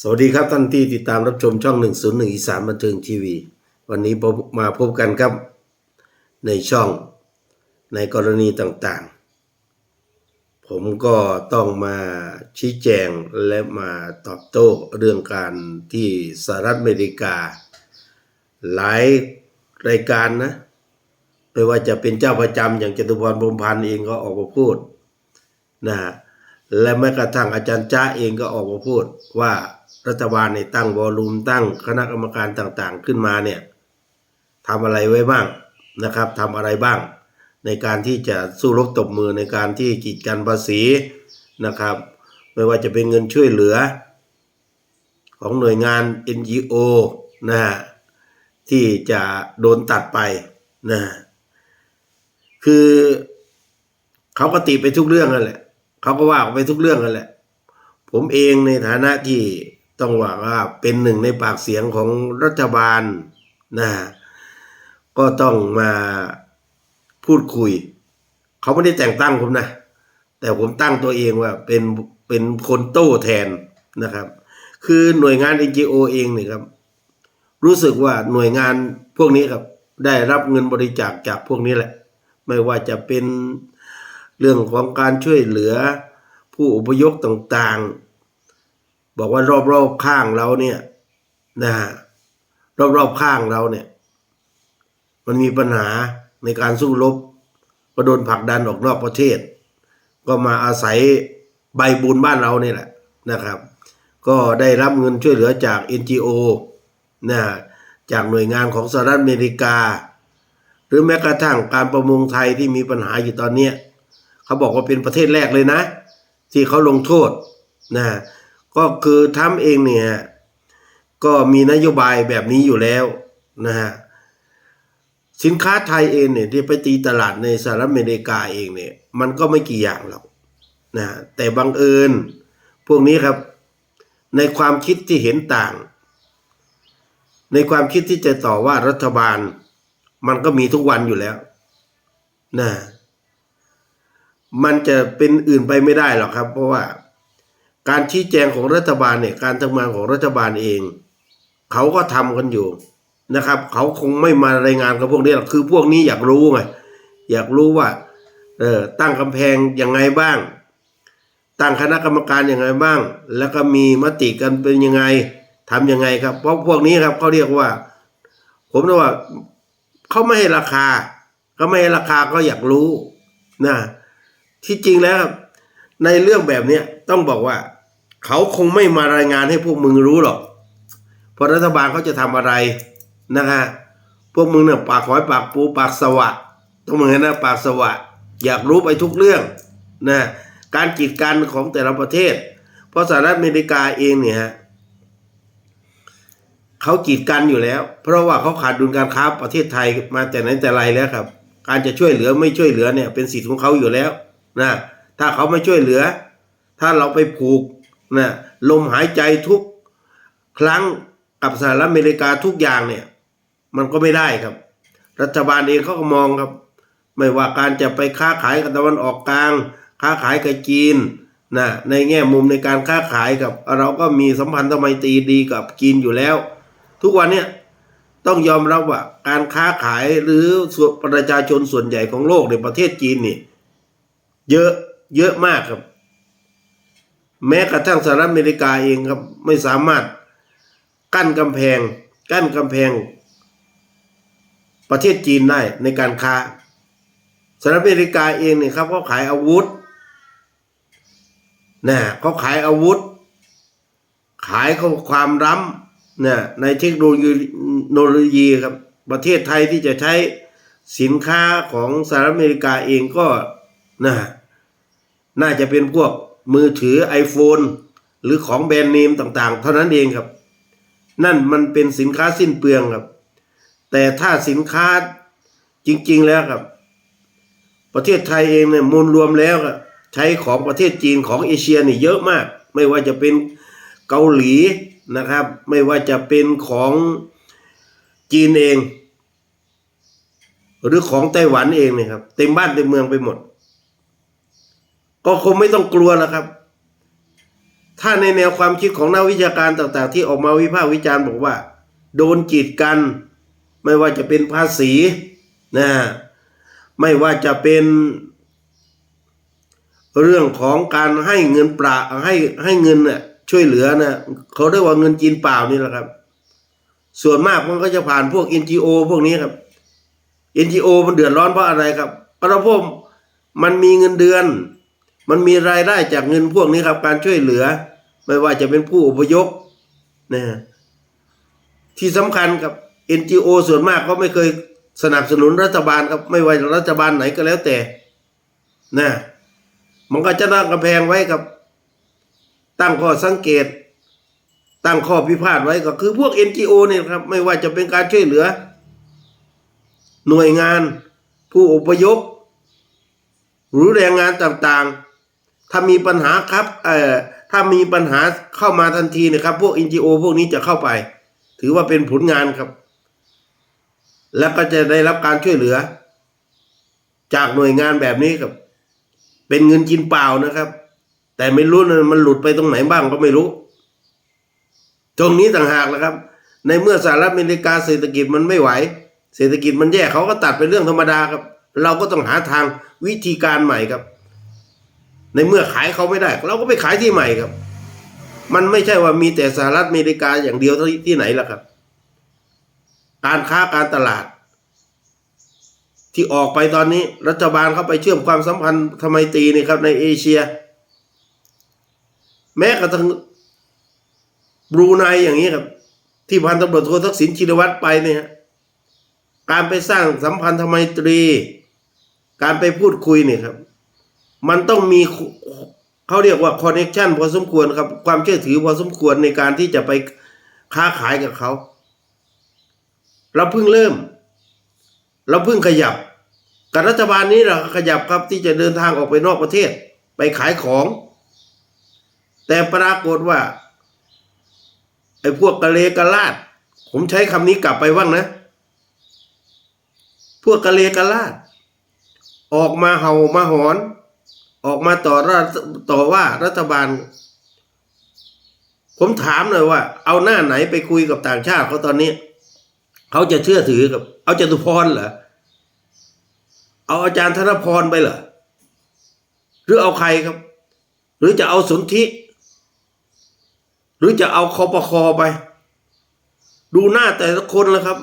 สวัสดีครับท่านที่ติดตามรับชมช่อง 101อีสานบันเทิงทีวี วันนี้มาพบกันครับ ในช่องในกรณีต่างๆ ผมก็ต้องมาชี้แจงและมาตอบโต้เรื่องการที่สหรัฐอเมริกา หลายรายการนะไม่ว่าจะเป็นเจ้าประจำอย่างจตุพรพรมพันธ์เองก็ออกมาพูดนะฮะและแม้กระทั่งอาจารย์จ้าเองก็ออกมาพูดว่า รัฐบาลในยตั้งวอลลุ่มตั้งคณะกรรมการต่างๆ ขึ้นมาเนี่ยทำอะไรไว้บ้างนะครับทำอะไรบ้าง ในการที่จะสู้รบตบมือในการที่กีดกันภาษีนะครับ ไม่ว่าจะเป็นเงินช่วยเหลือ ของหน่วยงาน NGO นะฮะที่จะโดนตัดไปนะฮะคือเขาก็ติไปทุกเรื่องนั่นแหละเขาก็ว่าไปทุกเรื่องนั่นแหละ ผมเองในฐานะที่ ต้องว่าว่าเป็นหนึ่งในปากเสียงของรัฐบาลนะก็ต้องมาพูดคุย เขาไม่ได้แต่งตั้งผมนะ แต่ผมตั้งตัวเองว่าเป็นเป็นคนโต้แทนนะครับ คือหน่วยงาน NGO เองเนี่ยครับ รู้สึกว่าหน่วยงานพวกนี้ครับ ได้รับเงินบริจาคจากพวกนี้แหละ ไม่ว่าจะเป็นเรื่องของการช่วยเหลือผู้อพยพต่างๆ บอกว่ารอบๆข้างเราเนี่ยนะฮะรอบๆข้างเราเนี่ย มันมีปัญหาในการสู้รบก็โดนผลักดันออกนอกประเทศ ก็มาอาศัยใบบุญบ้านเราเนี่ยแหละนะครับ ก็ได้รับเงินช่วยเหลือจาก NGO นะฮะจากหน่วยงานของสหรัฐอเมริกา หรือแม้กระทั่งการประมงไทยที่มีปัญหาอยู่ตอนนี้เขาบอกว่าเป็นประเทศแรกเลยนะ ที่เขาลงโทษนะ ก็คือทำเองเนี่ยก็มีนโยบายแบบนี้อยู่แล้วนะฮะสินค้าไทยเองเนี่ยที่ไปตีตลาดในสหรัฐอเมริกาเองเนี่ยมันก็ไม่กี่อย่างหรอกนะแต่บังเอิญพวกนี้ครับ ในความคิดที่เห็นต่าง ในความคิดที่จะต่อว่ารัฐบาล มันก็มีทุกวันอยู่แล้วนะมันจะเป็นอื่นไปไม่ได้หรอกครับ เพราะว่า การชี้แจงของรัฐบาลเนี่ยการทำงานของรัฐบาลเอง เขาก็ทำกันอยู่นะครับ เขาคงไม่มารายงานกับพวกนี้หรอกคือพวกนี้อยากรู้ไงอยากรู้ว่าเออตั้งกำแพงยังไงบ้าง ตั้งคณะกรรมการยังไงบ้าง แล้วก็มีมติกันเป็นยังไงทำยังไงครับ เพราะพวกนี้ครับเขาเรียกว่า ผมเรียกว่าเขาไม่ให้ราคาเขาไม่ให้ราคาก็อยากรู้นะที่จริงแล้วในเรื่องแบบเนี้ยต้องบอกว่า เขาคงไม่มารายงานให้พวกมึงรู้หรอก เพราะรัฐบาลเขาจะทำอะไรนะฮะ พวกมึงเนี่ยปากหอยปากปูปากสวะต้องเหมือนนะปากสวะ อยากรู้ไปทุกเรื่องนะการกีดกันของแต่ละประเทศ เพราะสหรัฐอเมริกาเองเนี่ยฮะเขากีดกันอยู่แล้ว เพราะว่าเขาขาดดุลการค้าประเทศไทยมาแต่ไหนแต่ไรแล้วครับ การจะช่วยเหลือไม่ช่วยเหลือเนี่ยเป็นสิทธิ์ของเขาอยู่แล้วนะถ้าเขาไม่ช่วยเหลือ ถ้าเราไปผูก นะลมหายใจทุกครั้งกับสหรัฐอเมริกาทุกอย่างเนี่ย มันก็ไม่ได้ครับ รัฐบาลเองเขาก็มองครับ ไม่ว่าการจะไปค้าขายกับตะวันออกกลาง ค้าขายกับจีนนะในแง่มุมในการค้าขายกับ เราก็มีสัมพันธ์ทำไมตีดีกับจีนอยู่แล้ว ทุกวันเนี่ยต้องยอมรับว่าการค้าขายหรือส่วนประชาชนส่วนใหญ่ของโลกในประเทศจีนนี่ เยอะเยอะมากครับ แม้กระทั่งสหรัฐอเมริกาเองครับไม่สามารถกั้นกำแพง กั้นกำแพง ประเทศจีนได้ในการค้าสหรัฐอเมริกาเองเนี่ยครับเขาขายอาวุธนะเขาขายอาวุธ ขายเขาความล้ำนะในเทคโนโลยีครับประเทศไทยที่จะใช้สินค้าของสหรัฐอเมริกาเองก็นะน่าจะเป็นพวก มือถือ iPhone หรือของแบรนด์เนมต่างๆ เท่านั้นเองครับ นั่นมันเป็นสินค้าสิ้นเปลืองครับ แต่ถ้าสินค้าจริงๆแล้วครับ ประเทศไทยเองเนี่ยมูลรวมแล้วครับใช้ของประเทศจีนของเอเชียนี่เยอะมาก ไม่ว่าจะเป็นเกาหลีนะครับ ไม่ว่าจะเป็นของจีนเอง หรือของไต้หวันเองเนี่ยครับ เต็มบ้านเต็มเมืองไปหมด ก็คงไม่ต้องกลัวแล้วครับ ถ้าในแนวความคิดของนักวิชาการต่างๆ ที่ออกมาวิพากษ์วิจารณ์บอกว่า โดนกีดกัน ไม่ว่าจะเป็นภาษีนะไม่ว่าจะเป็นเรื่องของการให้เงินปราให้ให้เงินน่ะช่วยเหลือนะเขาเรียกว่าเงินจีนเปล่านี่แหละครับ ส่วนมากมันก็จะผ่านพวก NGO พวกนี้ครับ NGO มันเดือดร้อนเพราะอะไรครับเพราะพวกมันมีเงินเดือน มันมีรายได้จากเงินพวกนี้ครับ การช่วยเหลือ ไม่ว่าจะเป็นผู้อพยพนะที่สำคัญกับ NGO ส่วนมากก็ไม่เคยสนับสนุนรัฐบาลครับไม่ว่ารัฐบาลไหนก็แล้วแต่นะมันก็จะตั้งกำแพงไว้ครับ ตั้งข้อสังเกต ตั้งข้อพิพาทไว้ก็คือพวก NGO เนี่ยครับ ไม่ว่าจะเป็นการช่วยเหลือ หน่วยงาน ผู้อพยพหรือแรงงานต่างๆ ถ้ามีปัญหาครับเอ่อถ้ามีปัญหาเข้ามาทันทีนะครับ พวก NGO พวกนี้จะเข้าไป ถือว่าเป็นผลงานครับ แล้วก็จะได้รับการช่วยเหลือ จากหน่วยงานแบบนี้ครับ เป็นเงินกินเปล่านะครับ แต่ไม่รู้นะมันหลุดไปตรงไหนบ้างก็ไม่รู้ ตรงนี้ต่างหากนะครับ ในเมื่อสหรัฐอเมริกาเศรษฐกิจมันไม่ไหว เศรษฐกิจมันแย่เขาก็ตัดเป็นเรื่องธรรมดาครับ เราก็ต้องหาทางวิธีการใหม่ครับ ในเมื่อขายเขาไม่ได้ เราก็ไปขายที่ใหม่ครับ มันไม่ใช่ว่ามีแต่สหรัฐอเมริกาอย่างเดียวที่ที่ไหนล่ะครับ การค้าการตลาด ที่ออกไปตอนนี้รัฐบาลเข้าไปเชื่อมความสัมพันธ์ทำไมตีนี่ครับ ในเอเชีย แม้กระทั่งบรูไนอย่างนี้ครับ ที่พันตำรวจโททักษิณชินวัตรไปเนี่ยการไปสร้างสัมพันธ์ทำไมตรี การไปพูดคุยเนี่ยครับ มันต้องมีเขาเรียกว่าคอนเนคชันพอสมควรครับ ความเชื่อถือพอสมควรในการที่จะไปค้าขายกับเขาเราเพิ่งเริ่ม เราเพิ่งขยับกับรัฐบาลนี้เราขยับครับที่จะเดินทางออกไปนอกประเทศ ไปขายของ แต่ปรากฏว่าไอ้พวกกะเลกะลาด ผมใช้คำนี้กลับไปว่างนะ พวกกะเลกะลาด ออกมาเห่ามาหอน ออกมาต่อรัฐต่อว่ารัฐบาล ผมถามหน่อยว่า เอาหน้าไหนไปคุยกับต่างชาติเขาตอนนี้ เขาจะเชื่อถือกับ เอาจตุพรเหรอเอาอาจารย์ธนพรไปเหรอหรือเอาใครครับ หรือจะเอาสนธิหรือจะเอาคอปคอไป ดูหน้าแต่ละคนแล้วครับ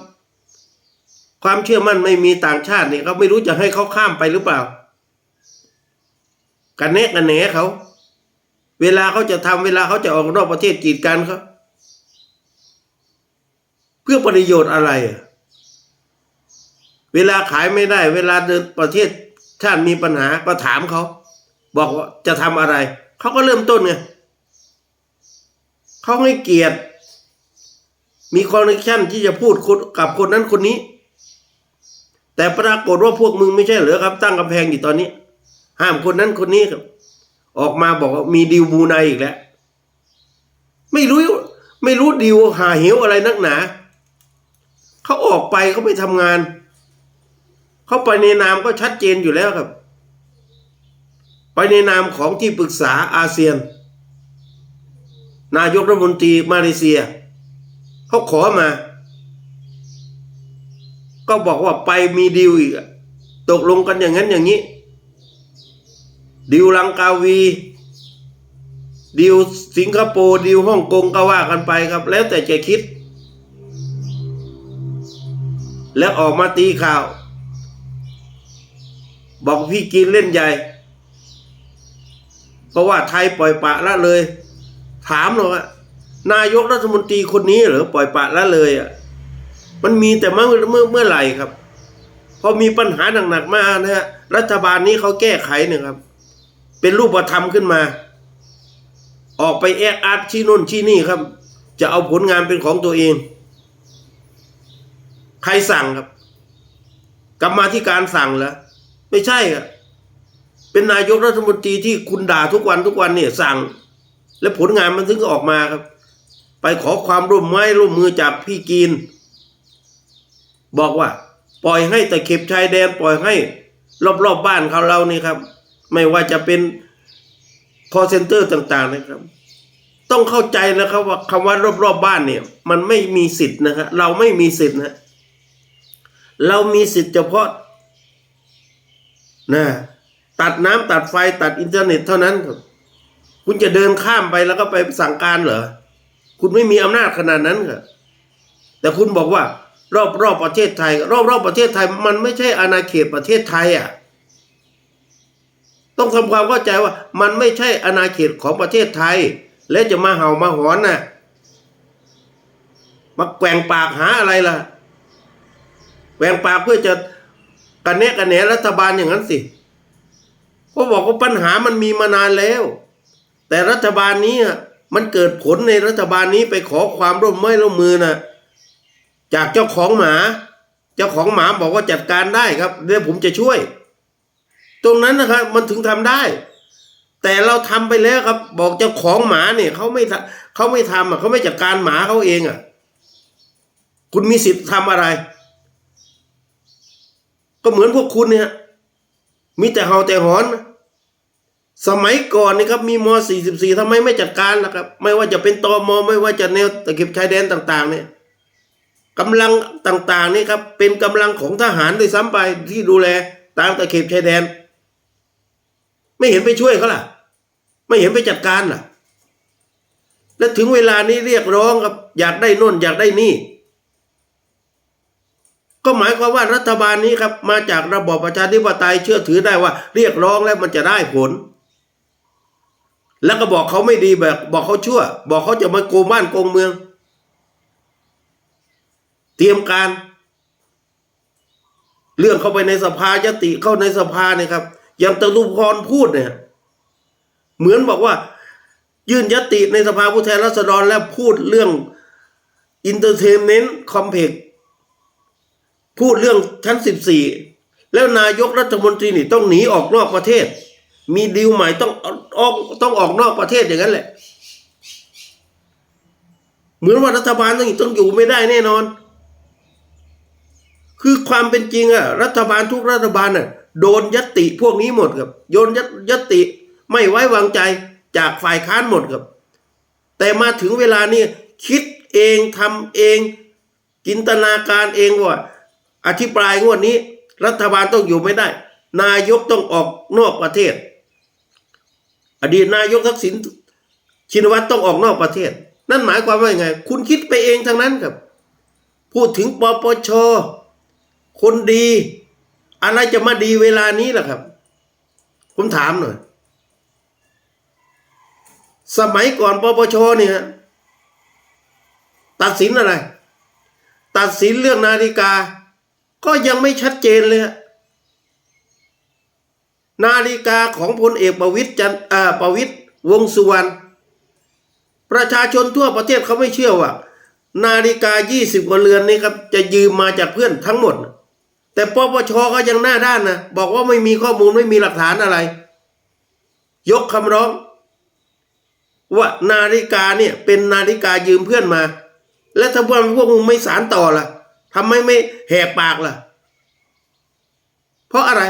ความเชื่อมั่นไม่มีต่างชาตินี่ยเขาไม่รู้จะให้เขาข้ามไปหรือเปล่า กันแนะกันแหนเขา เวลาเขาจะทำเวลาเขาจะออกนอกประเทศกีดกันเขาเพื่อประโยชน์อะไร เวลาขายไม่ได้ เวลาเดินประเทศชาติมีปัญหาก็ถามเขา บอกว่าจะทำอะไร เขาก็เริ่มต้นไงเขาให้เกียรติ มีคอนเนคชั่นที่จะพูดกับคนนั้นคนนี้ แต่ปรากฏว่าพวกมึงไม่ใช่เหรอครับตั้งกำแพงอยู่ตอนนี้ ห้ามคนนั้นคนนี้ครับ ออกมาบอกว่ามีดิวบูไนอีกแล้ว ไม่รู้ ไม่รู้ดิวหาเหวอะไรนักหนาเขาออกไปเขาไปทำงาน เขาไปในนามก็ชัดเจนอยู่แล้วครับ ไปในนามของที่ปรึกษาอาเซียน นายกรัฐมนตรีมาเลเซีย เขาขอมา ก็บอกว่าไปมีดีลอีกตกลงกันอย่างนั้นอย่างนี้ ดิวลังกาวี ดิวสิงคโปร์ดิวฮ่องกงก็ว่ากันไปครับ แล้วแต่จะคิด แล้วออกมาตีข่าว บอกพี่กินเล่นใหญ่ เพราะว่าไทยปล่อยปะละเลย ถามหน่อยว่านายกรัฐมนตรีคนนี้หรือปล่อยปะละเลยอะมันมีแต่เมื่อเมื่อเมื่อไหร่ครับพอมีปัญหาหนักๆมากนะฮะรัฐบาลนี้เขาแก้ไขเนี่ยครับ เป็นรูปธรรมขึ้นมา ออกไปแอกอาร์ตชี้นู่นชี้นี่ครับ จะเอาผลงานเป็นของตัวเอง ใครสั่งครับ กรรมาธิการสั่งเหรอไม่ใช่ครับเป็นนายกรัฐมนตรีที่คุณด่าทุกวันทุกวันเนี่ยสั่ง และผลงานมันถึงออกมาครับ ไปขอความร่วมไม้ร่วมมือจากพี่กีน บอกว่า ปล่อยให้แต่เข็บชายแดนปล่อยให้ รอบๆบบ้านเขาเรานี่ครับ ไม่ว่าจะเป็น call center ต่างๆนะครับ ต้องเข้าใจนะครับว่าคำว่ารอบๆบบ้านเนี่ย มันไม่มีสิทธิ์นะครับเราไม่มีสิทธิ์นะเรามีสิทธิ์เฉพาะนะตัดน้ำตัดไฟตัดอินเทอร์เน็ตเท่านั้นครับคุณจะเดินข้ามไปแล้วก็ไปสั่งการเหรอ คุณไม่มีอำนาจขนาดนั้นครับแต่คุณบอกว่ารอบรอบประเทศไทย รอบรอบประเทศไทย มันไม่ใช่อาณาเขตประเทศไทยอะ ต้องทำความเข้าใจว่ามันไม่ใช่อาณาเขตของประเทศไทย และจะมาเห่ามาหอนน่ะมาแกว่งปากหาอะไรล่ะแกว่งปากเพื่อจะกันแนะกันแหนรัฐบาลอย่างนั้นสิก็บอกว่าปัญหามันมีมานานแล้ว แต่รัฐบาลนี้มันเกิดผลในรัฐบาลนี้ไปขอความร่วมมือร่วมมือน่ะจากเจ้าของหมา เจ้าของหมาบอกว่าจัดการได้ครับเดี๋ยวผมจะช่วย ตรงนั้นนะครับมันถึงทำได้ แต่เราทำไปแล้วครับ บอกเจ้าของหมาเนี่ยเขาไม่เขาไม่ทำอะเขาไม่จัดการหมาเขาเองอะ คุณมีสิทธิ์ทำอะไร ก็เหมือนพวกคุณเนี่ย มีแต่เห่าแต่หอน สมัยก่อนนี่ครับมีม .44 ทำไมไม่จัดการล่ะครับ ไม่ว่าจะเป็นตอมอไม่ว่าจะแนวตะเข็บชายแดนต่าง ๆ เนี่ยกำลังต่างๆนี่ครับเป็นกำลังของทหารด้วยซ้ำไปที่ดูแลตามตะเข็บชายแดน ไม่เห็นไปช่วยเขาล่ะ ไม่เห็นไปจัดการล่ะ และถึงเวลานี้เรียกร้องครับ อยากได้น่นอยากได้นี่ ก็หมายความว่ารัฐบาลนี้ครับ มาจากระบอบประชาธิปไตยเชื่อถือได้ว่า เรียกร้องแล้วมันจะได้ผล แล้วก็บอกเขาไม่ดีแบบ บอกเขาชั่ว บอกเขาจะมาโกงบ้านโกงเมือง เตรียมการ เรื่องเข้าไปในสภายติเข้าในสภาเนี่ยครับ อย่างตะลุพรพูดเนี่ย เหมือนบอกว่า ยื่นยติในสภาผู้แทนราษฎรแล้วพูดเรื่อง Entertainment Complex พูดเรื่องชั้นสิบสี่แล้วนายกรัฐมนตรีนี่ต้องหนีออกนอกประเทศ มีดีลใหม่ต้องออกต้องออกนอกประเทศอย่างนั้นแหละ เหมือนว่ารัฐบาลต้องต้องอยู่ไม่ได้แน่นอน คือความเป็นจริงอะรัฐบาลทุกรัฐบาลน่ะ โดนยติพวกนี้หมดครับโยนยตยตติไม่ไว้วางใจจากฝ่ายค้านหมดครับ แต่มาถึงเวลานี้คิดเองทำเองจินตนาการเองว่าอธิปรายงวดนี้ รัฐบาลต้องอยู่ไม่ได้ นายกต้องออกนอกประเทศ อดีตนายกทักษิณชินวัตรต้องออกนอกประเทศ นั่นหมายความว่าไง คุณคิดไปเองทั้งนั้นครับ พูดถึงปปชคนดี อะไรจะมาดีเวลานี้ล่ะครับ ผมถามหน่อย สมัยก่อนปปชเนี่ยตัดสินอะไร ตัดสินเรื่องนาฬิกา ก็ยังไม่ชัดเจนเลยฮะนาฬิกาของพลเอกประวิตยจันอ่าประวิตยวงสุวรรณประชาชนทั่วประเทศเขาไม่เชื่อว่า นาฬิกา 20 กว่าเรือนนี้ครับ จะยืมมาจากเพื่อนทั้งหมด แต่ปปชก็ยังหน้าด้านนะบอกว่าไม่มีข้อมูลไม่มีหลักฐานอะไร ยกคำร้อง ว่านาฬิกาเนี่ย เป็นนาฬิกายืมเพื่อนมา แล้วถ้าพวกพวกมึงไม่สารต่อล่ะทำไมไม่แหกปากล่ะ เพราะอะไร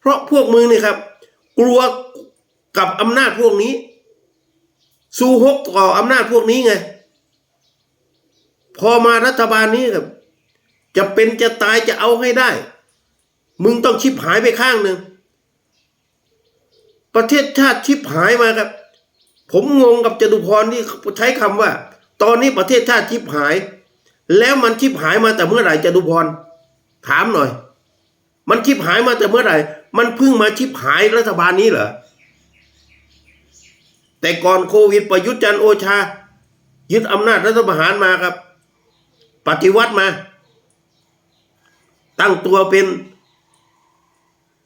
เพราะพวกมึงนี่ครับ กลัวกับอำนาจพวกนี้สู้ฮกต่ออำนาจพวกนี้ไง พอมารัฐบาลนี้ครับ จะเป็นจะตายจะเอาให้ได้ มึงต้องชิบหายไปข้างหนึ่ง ประเทศชาติชิบหายมาครับ ผมงงกับจตุพรที่ใช้คำว่า ตอนนี้ประเทศชาติชิบหาย แล้วมันชิบหายมาแต่เมื่อไหร่จตุพร ถามหน่อย มันชิบหายมาแต่เมื่อไหร่ มันเพิ่งมาชิบหายรัฐบาลนี้เหรอแต่ก่อนโควิดประยุทธ์จันโอชา ยึดอำนาจรัฐประหารมาครับ ปฏิวัติมา ตั้งตัวเป็น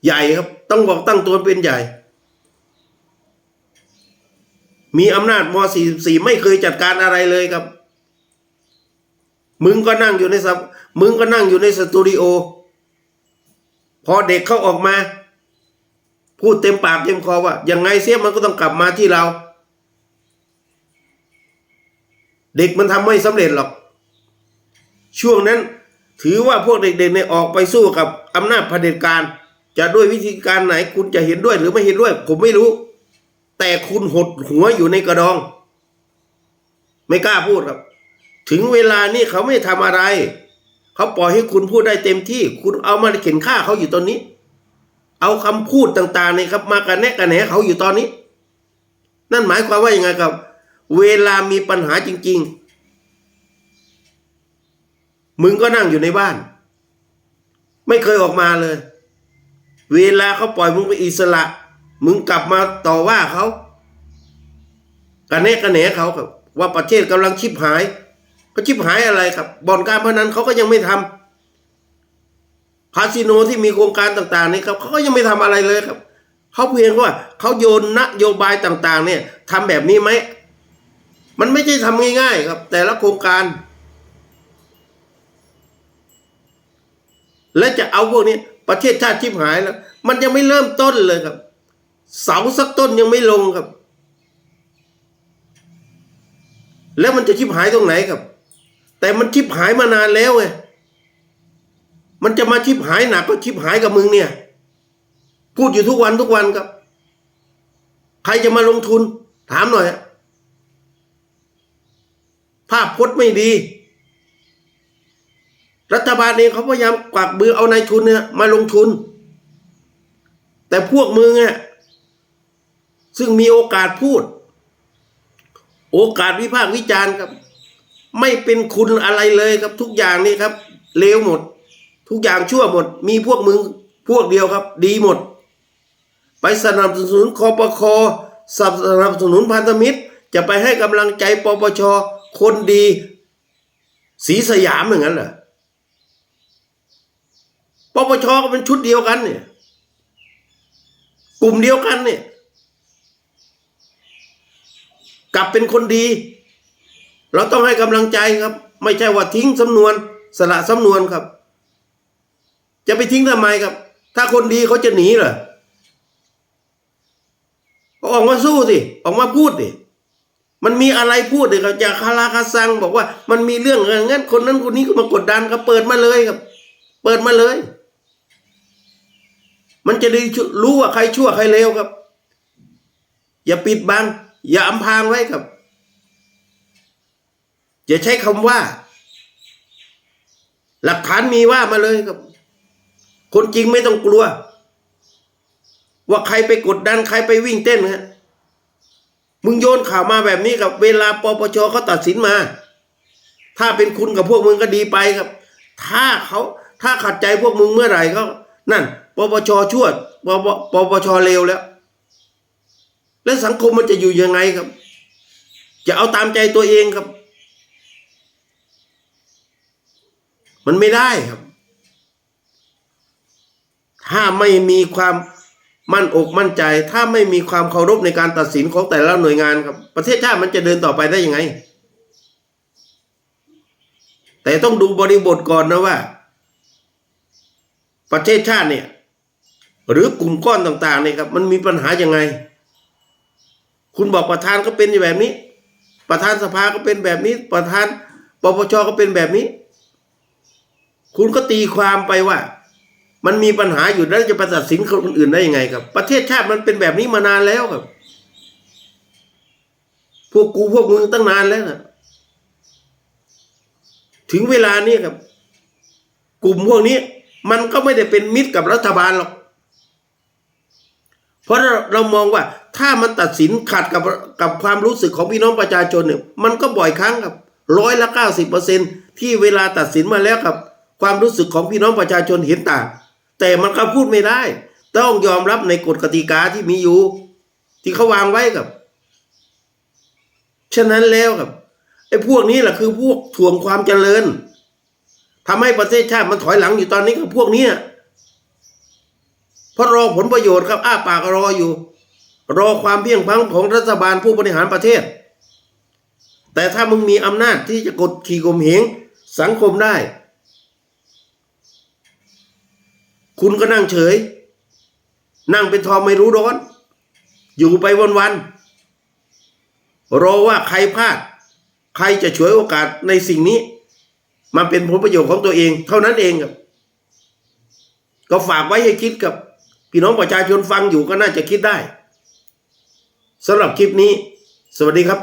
ใหญ่ครับ ต้องบอกตั้งตัวเป็นใหญ่ มีอำนาจม .44 ไม่เคยจัดการอะไรเลยครับ มึงก็นั่งอยู่ในสับมึงก็นั่งอยู่ในสตูดิโอ พอเด็กเขาออกมา พูดเต็มปากเต็มคอว่ายังไงเสียมันก็ต้องกลับมาที่เรา เด็กมันทำไม่สำเร็จหรอก ช่วงนั้น ถือว่าพวกเด็กๆเนี่ยออกไปสู้กับอำนาจเผด็จการ จะด้วยวิธีการไหนคุณจะเห็นด้วยหรือไม่เห็นด้วย ผมไม่รู้ แต่คุณหดหัวอยู่ในกระดอง ไม่กล้าพูดครับ ถึงเวลานี่เขาไม่ทำอะไร เขาปล่อยให้คุณพูดได้เต็มที่ คุณเอามาเข็นฆ่าเขาอยู่ตอนนี้ เอาคำพูดต่างๆเนี่ยครับ มากันแนะกันแหนเขาอยู่ตอนนี้ นั่นหมายความว่ายังไงครับ เวลามีปัญหาจริง ๆ มึงก็นั่งอยู่ในบ้าน ไม่เคยออกมาเลย เวลาเขาปล่อยมึงไปอิสระ มึงกลับมาต่อว่าเขากันแนะกันแหนเขาครับ ว่าประเทศกำลังชิบหายก็ชิบหายอะไรครับบ่อนการพนันเขาก็ยังไม่ทำคาสิโนที่มีโครงการต่างๆนี่ครับเขาก็ยังไม่ทำอะไรเลยครับเขาเพียงว่าเขาโยนนโยบายต่าง ๆ เนี่ยทำแบบนี้ไหมมันไม่ใช่ทำง่าย ๆ ครับ แต่ละโครงการ และจะเอาพวกนี้ประเทศชาติชิบหายแล้ว มันยังไม่เริ่มต้นเลยครับ เสาสักต้นยังไม่ลงครับ แล้วมันจะชิบหายตรงไหนครับ แต่มันชิบหายมานานแล้วไงมันจะมาชิบหายหนักก็ชิบหายกับมึงเนี่ย พูดอยู่ทุกวันทุกวันครับ ใครจะมาลงทุน ถามหน่อยภาพพจน์ไม่ดี รัฐบาลเองเขาพยายามกวักมือเอานายทุนเนี่ยมาลงทุน แต่พวกมึงเนี่ยซึ่งมีโอกาสพูด โอกาสวิพากษ์วิจารณ์ครับ ไม่เป็นคุณอะไรเลยครับ ทุกอย่างนี่ครับเลวหมด ทุกอย่างชั่วหมด มีพวกมึงพวกเดียวครับ ดีหมด ไปสนับสนุนคอปคอสนับสนุนพันธมิตร จะไปให้กำลังใจปปชคนดี สีสยามอย่างนั้นเหรอ ปชก็เป็นชุดเดียวกันเนี่ยกลุ่มเดียวกันเนี่ย กลับเป็นคนดี เราต้องให้กำลังใจครับ ไม่ใช่ว่าทิ้งสำนวน สละสำนวนครับ จะไปทิ้งทำไมครับ ถ้าคนดีเขาจะหนีเหรอก็ออกมาสู้สิออกมาพูดดิมันมีอะไรพูดเลยครับอย่าคาราคาซังบอกว่า มันมีเรื่องอะไรงั้นคนนั้นคนนี้ก็มากดดันครับ เปิดมาเลยครับ เปิดมาเลย มันจะได้รู้ว่าใครชั่วใครเลวครับ อย่าปิดบัง อย่าอำพรางไว้ครับ อย่าใช้คำว่า หลักฐานมีว่ามาเลยครับ คนจริงไม่ต้องกลัว ว่าใครไปกดดันใครไปวิ่งเต้นฮะมึงโยนข่าวมาแบบนี้กับ เวลาปปชเขาตัดสินมา ถ้าเป็นคุณกับพวกมึงก็ดีไปครับ ถ้าเขาถ้าขัดใจพวกมึงเมื่อไหร่เขานั่น ปปชชั่วปปปปชเลวแล้ว แล้วสังคมมันจะอยู่ยังไงครับ จะเอาตามใจตัวเองครับ มันไม่ได้ครับ ถ้าไม่มีความมั่นอกมั่นใจ ถ้าไม่มีความเคารพในการตัดสินของแต่ละหน่วยงานครับ ประเทศชาติมันจะเดินต่อไปได้ยังไง แต่ต้องดูบริบทก่อนนะว่า ประเทศชาติเนี่ย หรือกลุ่มก้อนต่างๆเนี่ยครับมันมีปัญหายังไง คุณบอกประธานก็เป็นแบบนี้ ประธานสภาก็เป็นแบบนี้ ประธานปปชก็เป็นแบบนี้ คุณก็ตีความไปว่า มันมีปัญหาอยู่แล้วจะไปตัดสินคนอื่นได้ยังไงครับ ประเทศชาติมันเป็นแบบนี้มานานแล้วครับ พวกกูพวกมึงตั้งนานแล้วนะถึงเวลานี้ครับ กลุ่มพวกนี้ มันก็ไม่ได้เป็นมิตรกับรัฐบาลหรอก เพราะเราเรามองว่าถ้ามันตัดสินขัดกับกับความรู้สึกของพี่น้องประชาชนเนี่ยมันก็บ่อยครั้งครับร้อยละเก้าสิบเปอร์เซ็นที่เวลาตัดสินมาแล้วครับ ความรู้สึกของพี่น้องประชาชนเห็นต่าง แต่มันก็พูดไม่ได้ ต้องยอมรับในกฎกติกาที่มีอยู่ ที่เขาวางไว้ครับ ฉะนั้นแล้วครับไอ้พวกนี้แหละคือพวกถ่วงความเจริญทำให้ประเทศชาติมันถอยหลังอยู่ตอนนี้กับพวกเนี้ย เพราะรอผลประโยชน์ครับ อ้าปากรออยู่ รอความเพียงพังของรัฐบาลผู้บริหารประเทศ แต่ถ้ามึงมีอำนาจที่จะกดขี่ข่มเหงสังคมได้ คุณก็นั่งเฉย นั่งเป็นทอมไม่รู้ร้อน อยู่ไปวันๆรอว่าใครพลาด ใครจะฉวยโอกาสในสิ่งนี้มาเป็นผลประโยชน์ของตัวเอง เท่านั้นเองครับ ก็ฝากไว้ให้คิดกับ พี่น้องประชาชนฟังอยู่ก็น่าจะคิดได้สำหรับคลิปนี้ สวัสดีครับ